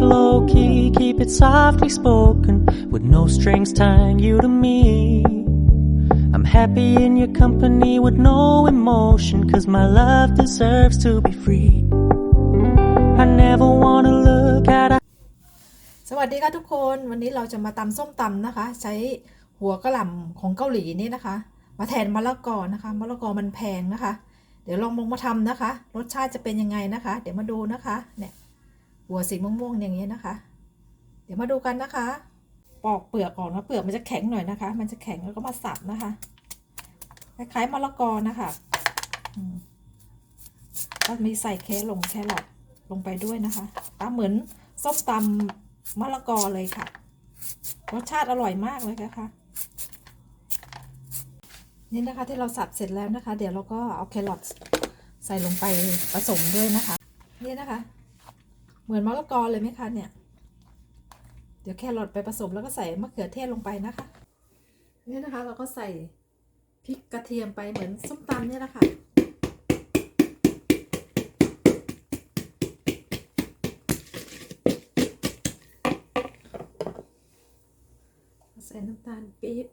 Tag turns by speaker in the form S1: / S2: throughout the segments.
S1: low key, keep it softly spoken, with no strings tying you to me. I'm happy in your company with no emotion, cause my love deserves to be free. I never wanna look at a
S2: สวัสดีค่ะทุกคน วันนี้เราจะมาตำส้มตำนะคะ ใช้หัวกระหล่ำของเกาหลีนี่นะคะ มาแทนมะละกอนะคะ มะละกอมันแพงนะคะ เดี๋ยวลองลงมาทำนะคะ รสชาติจะเป็นยังไงนะคะ เดี๋ยวมาดูนะคะ เนี่ย หัวสีม่วงๆอย่างนี้นะคะ เดี๋ยวมาดูกันนะคะ ปอกเปลือกก่อนนะเปลือกมันจะแข็งหน่อยนะคะ มันจะแข็งแล้วก็มาสับนะคะคล้ายๆมะละกอนะคะก็มีใส่แครลงแครอทลงไปด้วยนะคะตาเหมือนส้มตำมะละกอเลยค่ะรสชาติอร่อยมากเลยนะคะนี่นะคะที่เราสับเสร็จแล้วนะคะ เดี๋ยวเราก็เอาแครอทใส่ลงไปผสมด้วยนะคะ นี่นะคะ เหมือนมะละกอเลยไหมคะเนี่ย เดี๋ยวแครอทไปผสมแล้วก็ใส่มะเขือเทศลงไปนะคะนี่นะคะเราก็ใส่พริกกระเทียมไปเหมือนส้มตำเนี่ยแหละค่ะ ใส่น้ำตาลปี๊บ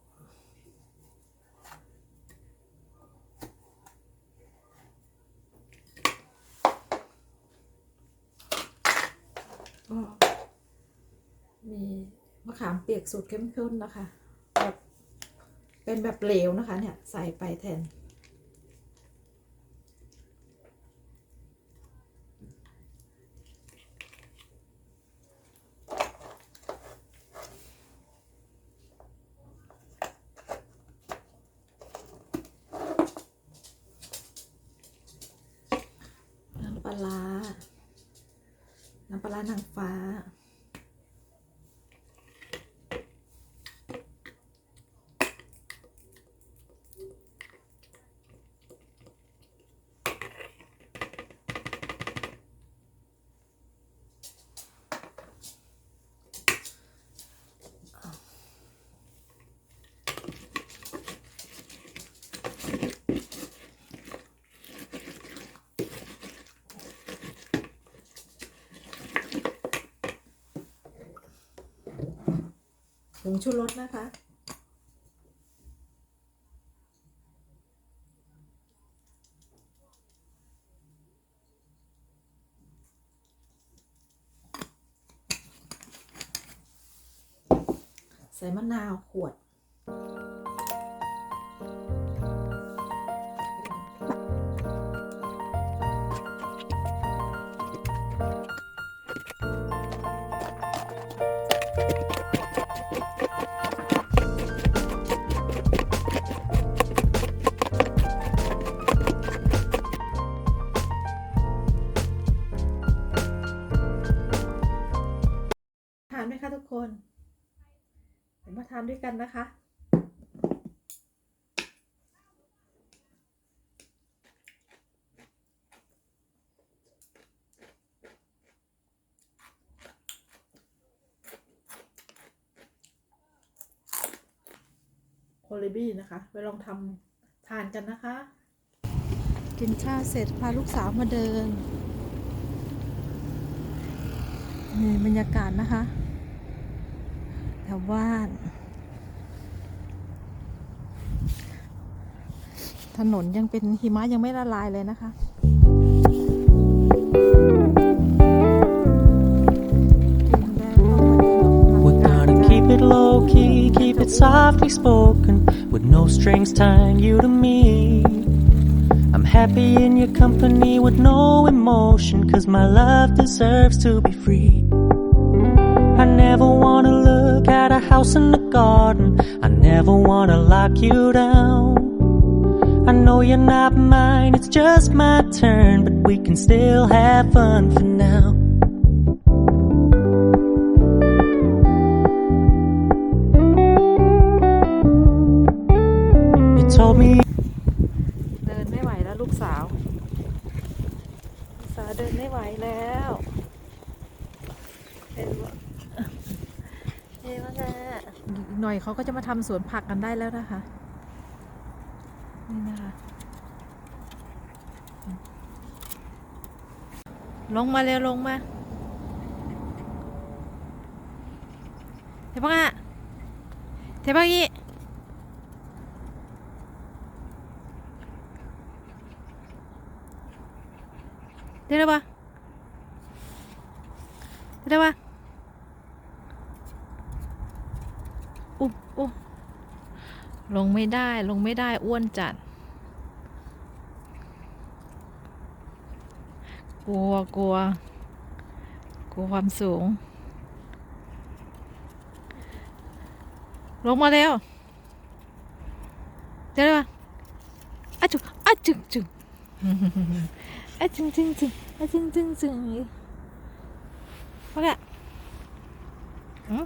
S2: ก็มีมะขามเปียกสูตรเข้มข้นนะคะแบบเป็นแบบเหลวนะคะ เนี่ย ใส่ไปแทนำปลาร้า น้ำปลาร้านางฟ้า งชูรสนะคะ ใส่มะนาวขวดานไหมคะทุกคน เดี๋ยวมาทานด้วยกันนะคะ โคลิบี้นะคะ ไปลองทำทานกันนะคะ กินข้าวเสร็จพาลูกสาวมาเดินนี่บรรยากาศนะคะ แถวบ้านถนนยังเป็นหิมะยังไม่ละลายเลยนะคะ
S1: it softly spoken, with no strings tying you to me. I'm happy in your company with no emotion, cause my love deserves to be free. look at a house in the garden, I never wanna lock you down. I know you're not mine, it's just my turn, but we can still have fun for now. You told me
S2: เดินไม่ไหวแล้วลูกสาว ลูกสาวเดินไม่ไหวแล้วเห็นว่า เท่มากอีกหน่อยเขาก็จะมาทำสวนผักกันได้แล้วนะคะ นี่นะคะ ลงมาเร็วลงมาเทปังอะเทปังอี ลงไม่ได้ลงไม่ได้อ้วนจัด กลัวกลัว กลัวความสูง ลงมาเร็วเดี๋ยวเลยอะจุอะจุจุอะจึงจึงจึงอะจึงจึงจึงโอเคอืม